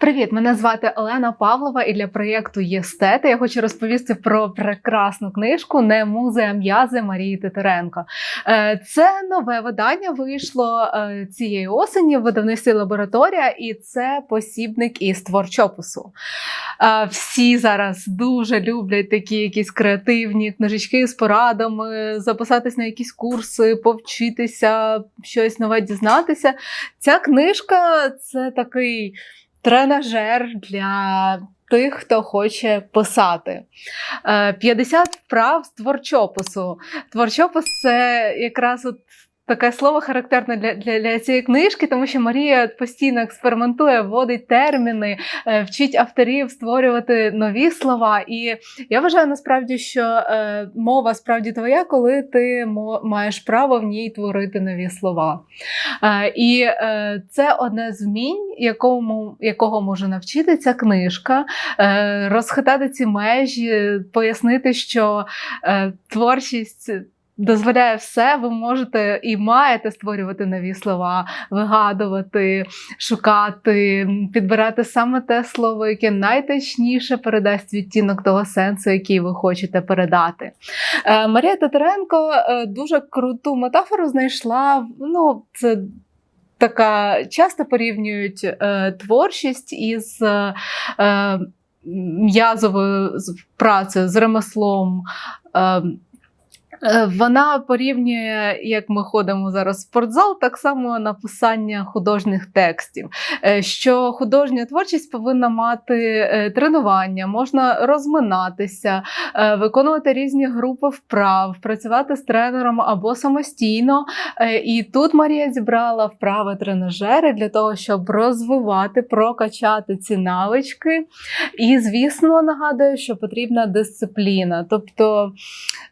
Привіт, мене звати Олена Павлова, і для проєкту Єстети я хочу розповісти про прекрасну книжку Не музея м'язи Марії Титаренко. Е, Це нове видання вийшло е, цієї осені в видавництві лабораторія, і це посібник із творчопису. Е, Всі зараз дуже люблять такі якісь креативні книжечки з порадами, записатись на якісь курси, повчитися, щось нове дізнатися. Ця книжка це такий тренажер для тих, хто хоче писати. Е, 50 вправ з творчопису. Творчопис це якраз от таке слово характерне для, для, для цієї книжки, тому що Марія постійно експериментує, вводить терміни, е, вчить авторів створювати нові слова. І я вважаю насправді, що е, мова справді твоя, коли ти маєш право в ній творити нові слова. Е, І це одне з вмінь, якому, якого може навчити ця книжка, розхитати ці межі, пояснити, що творчість. Дозволяє все, ви можете і маєте створювати нові слова, вигадувати, шукати, підбирати саме те слово, яке найточніше передасть відтінок того сенсу, який ви хочете передати. Е, Марія Татаренко е, дуже круту метафору знайшла. Ну, це така часто порівнюють е, творчість із е, е, м'язовою працею, з ремеслом. Е, Вона порівнює, як ми ходимо зараз в спортзал, так само написання художніх текстів. Е, Що художня творчість повинна мати е, тренування, можна розминатися, е, виконувати різні групи вправ, працювати з тренером або самостійно. Е, І тут Марія зібрала вправи тренажери для того, щоб розвивати, прокачати ці навички. І, звісно, нагадую, що потрібна дисципліна. Тобто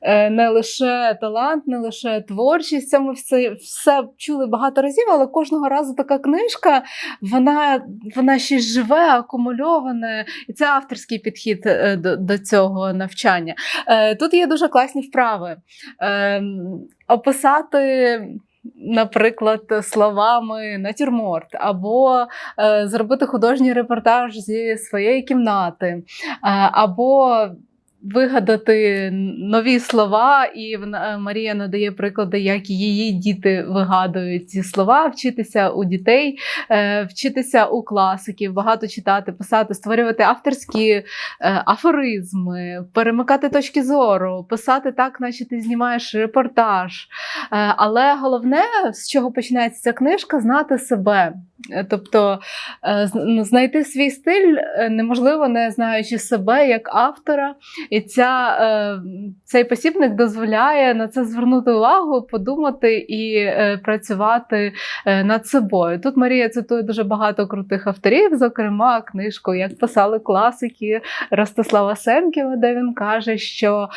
е, не лише талант, не лише творчість. Це ми все, все чули багато разів, але кожного разу така книжка, вона, вона ще живе, акумульоване, і це авторський підхід е, до, до цього навчання. Е, Тут є дуже класні вправи. Е, Описати. Наприклад, словами натюрморт, або е, зробити художній репортаж зі своєї кімнати, е, або вигадати нові слова, і е, Марія надає приклади, як її діти вигадують ці слова, вчитися у дітей, е, вчитися у класиків, багато читати, писати, створювати авторські е, афоризми, перемикати точки зору, писати так, наче ти знімаєш репортаж. Але головне, з чого починається ця книжка, знати себе. Тобто ну, знайти свій стиль неможливо, не знаючи себе як автора. І ця, е, цей посібник дозволяє на це звернути увагу, подумати і е, працювати е, над собою. Тут Марія цитує дуже багато крутих авторів, зокрема книжку Як писали класики Ростислава Семківа, де він каже, що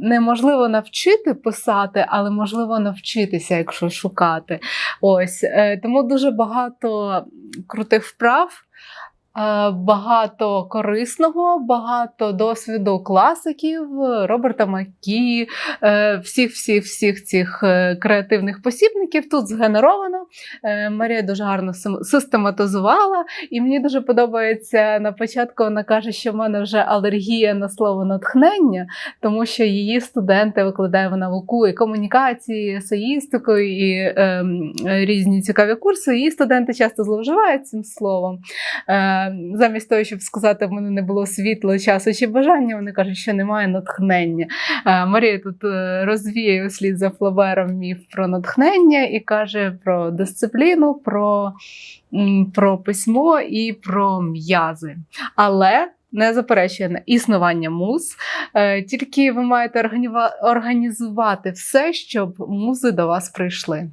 неможливо навчити писати, але можливо навчитися, якщо шукати. Ось тому дуже багато крутих вправ. Е, Багато корисного, багато досвіду класиків Роберта Макі, е, всіх, всіх, всіх цих е, креативних посібників тут згенеровано. Е, Марія дуже гарно систематизувала, і мені дуже подобається на початку. Вона каже, що в мене вже алергія на слово натхнення, тому що її студенти викладає вона науку і комунікації, есеїстику і ем, різні цікаві курси. Її студенти часто зловживають цим словом. Е, замість того, щоб сказати, в мене не було світло, часу чи бажання, вони кажуть, що немає натхнення. Марія тут е, розвіє услід за Флабером міф про натхнення і каже про дисципліну, про, про письмо і про м'язи. Але не заперечує на існування муз, е, тільки ви маєте організувати все, щоб музи до вас прийшли.